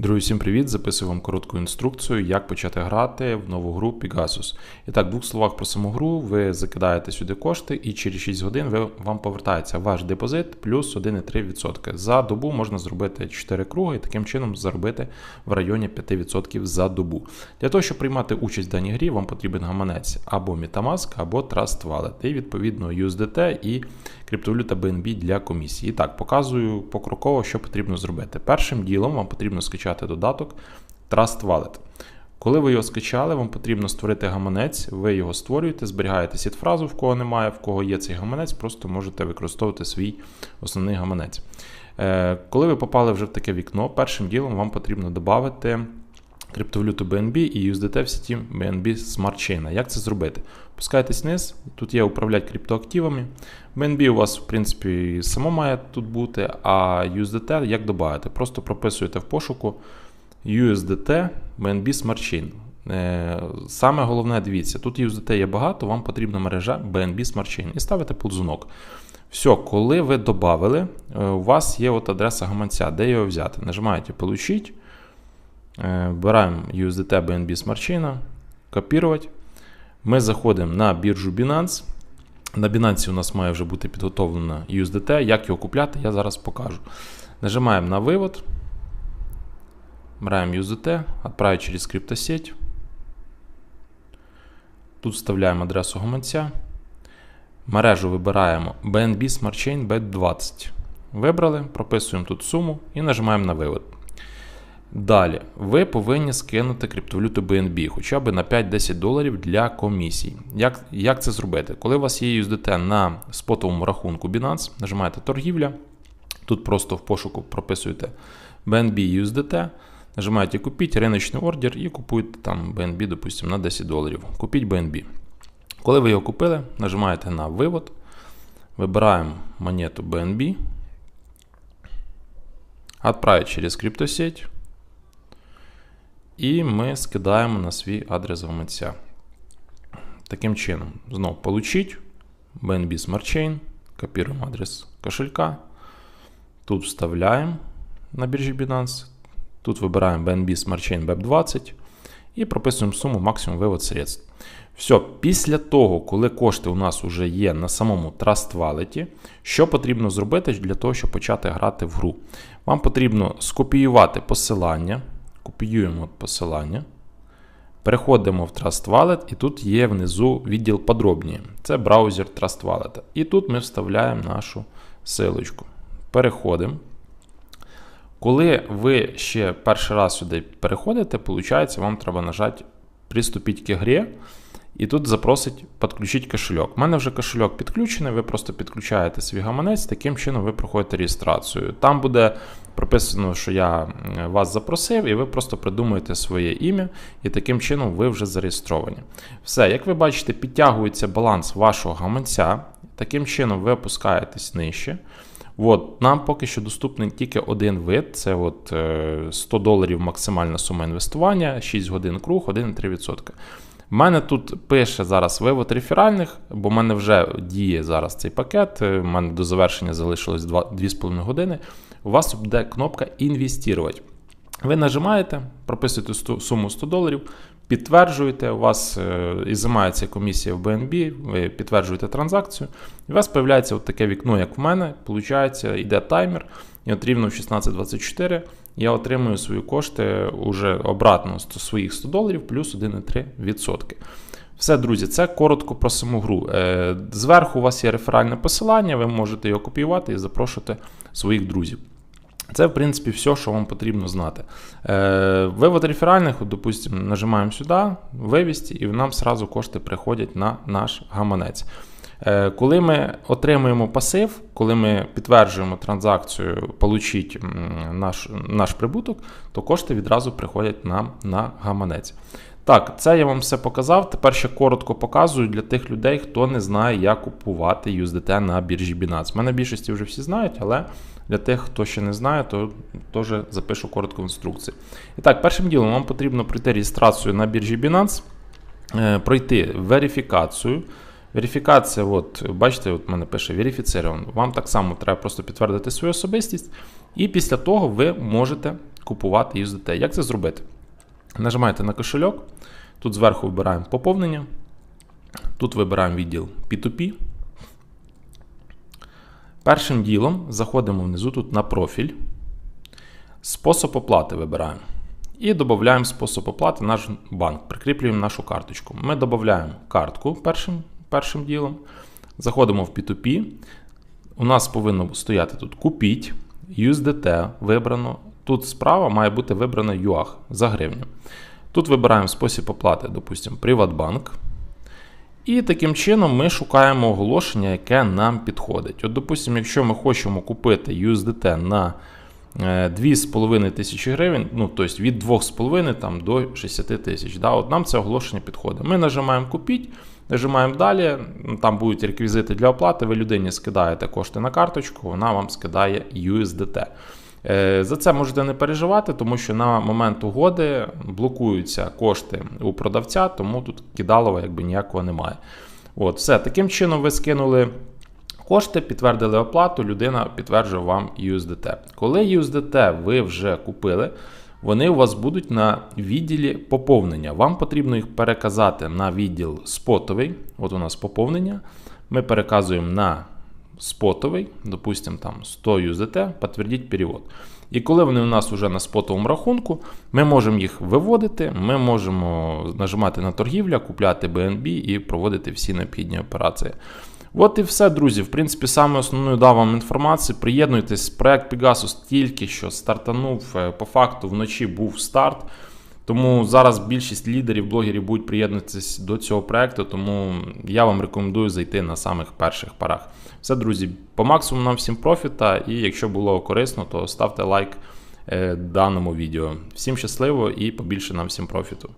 Друзі, всім привіт! Записую вам коротку інструкцію, як почати грати в нову гру Pegasus. І так, в двох словах про саму гру, ви закидаєте сюди кошти, і через 6 годин ви, вам повертається ваш депозит плюс 1,3%. За добу можна зробити 4 круги і таким чином заробити в районі 5% за добу. Для того, щоб приймати участь в даній грі, вам потрібен гаманець або Metamask, або Trust Wallet. І відповідно USDT і криптовалюта BNB для комісії. І так, показую покроково, що потрібно зробити. Першим ділом вам потрібно скачати додаток Trust Wallet. Коли ви його скачали, вам потрібно створити гаманець, ви його створюєте, зберігаєте сід-фразу, в кого немає, в кого є цей гаманець, просто можете використовувати свій основний гаманець. Е, коли ви попали вже в таке вікно, першим ділом вам потрібно додати криптовалюту BNB і USDT в сіті BNB Smart Chain. Як це зробити? Пускайтесь вниз, тут є управляти криптоактивами. BNB у вас, в принципі, само має тут бути, а USDT як додати? Просто прописуєте в пошуку USDT BNB Smart Chain. Е, саме головне, дивіться, тут USDT є багато, вам потрібна мережа BNB Smart Chain і ставите ползунок. Все, коли ви додали, е, у вас є от адреса гаманця, де його взяти. Нажимаєте Получить. Е, вбираємо USDT BNB Smart Chain, копірувати. Ми заходимо на біржу Binance. На Binance у нас має вже бути підготовлена USDT. Як його купляти, я зараз покажу. Нажимаємо на вивод. Вбираємо USDT, відправити через криптосеть. Тут вставляємо адресу гаманця. Мережу вибираємо BNB Smart Chain B20. Вибрали, прописуємо тут суму і нажимаємо на вивод. Далі, ви повинні скинути криптовалюту BNB хоча б на 5-10 доларів для комісій. Як як це зробити? Коли у вас є USDT на спотовому рахунку Binance, нажимаєте торгівля. Тут просто в пошуку прописуєте BNB USDT, нажимаєте купіть риночний ордер і купуєте там BNB, допустимо, на 10 доларів. Купіть BNB. Коли ви його купили, нажимаєте на вивод, вибираємо монету BNB, відправити через криптосеть. І ми скидаємо на свій адрес гаманця. Таким чином, знову получить BNB Smart Chain, копіруємо адрес кошелька. Тут вставляємо на біржі Binance. Тут вибираємо BNB Smart Chain BEP20 і прописуємо суму максимум вивод средств. Все, після того, коли кошти у нас вже є на самому Trust Wallet, що потрібно зробити для того, щоб почати грати в гру? Вам потрібно скопіювати посилання копіюємо посилання. Переходимо в Trust Wallet, і тут є внизу відділ подробні. Це браузер Trust Wallet. І тут ми вставляємо нашу силочку. Переходимо. Коли ви ще перший раз сюди переходите, виходить, вам треба нажати Приступіть к грі. І тут запросить підключити кошельок. У мене вже кошельок підключений, ви просто підключаєте свій гаманець, таким чином ви проходите реєстрацію. Там буде прописано, що я вас запросив, і ви просто придумуєте своє ім'я, і таким чином ви вже зареєстровані. Все, як ви бачите, підтягується баланс вашого гаманця. Таким чином ви опускаєтесь нижче. От, Нам поки що доступний тільки один вид: це от 100 е, доларів максимальна сума інвестування, 6 годин круг, 1,3%. У мене тут пише зараз вивод реферальних, бо в мене вже діє зараз цей пакет. У мене до завершення залишилось 2,5 години. У вас буде кнопка інвестувати. Ви нажимаєте, прописуєте суму 100 доларів, підтверджуєте, у вас е, ізимається комісія в BNB, ви підтверджуєте транзакцію, і у вас з'являється таке вікно, як в мене. Получається, йде таймер, і от рівно в 16.24 я отримую свої кошти уже обратно з своїх 100 доларів плюс 1,3%. Все, друзі, це коротко про саму гру. Е, зверху у вас є реферальне посилання, ви можете його копіювати і запрошувати своїх друзів. Це, в принципі, все, що вам потрібно знати. Е, вивод реферальних, допустимо, нажимаємо сюди, вивісті, і нам сразу кошти приходять на наш гаманець. Е, коли ми отримуємо пасив, коли ми підтверджуємо транзакцію, получить наш наш прибуток, то кошти відразу приходять нам на гаманець. Так, це я вам все показав. Тепер ще коротко показую для тих людей, хто не знає, як купувати USDT на біржі Binance. Мене більшості вже всі знають, але для тих, хто ще не знає, то теж запишу коротку інструкцію. І так, першим ділом вам потрібно пройти реєстрацію на біржі Binance, е, пройти верифікацію. Верифікація, от, бачите, от мене пише верифіцирован. Вам так само треба просто підтвердити свою особистість. І після того ви можете купувати USDT. Як це зробити? Нажимаєте на кошельок, тут зверху вибираємо поповнення, тут вибираємо відділ P2P. Першим ділом заходимо внизу тут на профіль. Спосіб оплати вибираємо. І додаємо спосіб оплати наш банк. Прикріплюємо нашу карточку. Ми додаємо картку першим першим ділом. Заходимо в P2P. У нас повинно стояти тут купіть, USDT вибрано. Тут справа має бути вибрано UAH за гривню. Тут вибираємо спосіб оплати, допустимо, Приватбанк. І таким чином ми шукаємо оголошення, яке нам підходить. От, допустимо, якщо ми хочемо купити USDT на 2,5 е, тисячі гривень, ну, тобто від 2,5 там, до 60 тисяч. Да, от Нам це оголошення підходить. Ми нажимаємо купіть, нажимаємо далі, там будуть реквізити для оплати, ви людині скидаєте кошти на карточку, вона вам скидає USDT. Е, за це можете не переживати, тому що на момент угоди блокуються кошти у продавця, тому тут кидалова якби ніякого немає. От, Все, таким чином ви скинули кошти, підтвердили оплату, людина підтверджує вам USDT. Коли USDT ви вже купили, вони у вас будуть на відділі поповнення. Вам потрібно їх переказати на відділ спотовий. От у нас поповнення. Ми переказуємо на спотовий, допустимо, там 100 USDT, підтвердіть перевод. І коли вони у нас вже на спотовому рахунку, ми можемо їх виводити, ми можемо нажимати на торгівля, купляти BNB і проводити всі необхідні операції. От і все, друзі. В принципі, саме основною дав вам інформацію. Приєднуйтесь, проект Pegasus тільки що стартанув. Е, по факту вночі був старт. Тому зараз більшість лідерів, блогерів будуть приєднуватися до цього проекту, тому я вам рекомендую зайти на самих перших парах. Все, друзі, по максимуму нам всім профіта, і якщо було корисно, то ставте лайк е, даному відео. Всім щасливо і побільше нам всім профіту.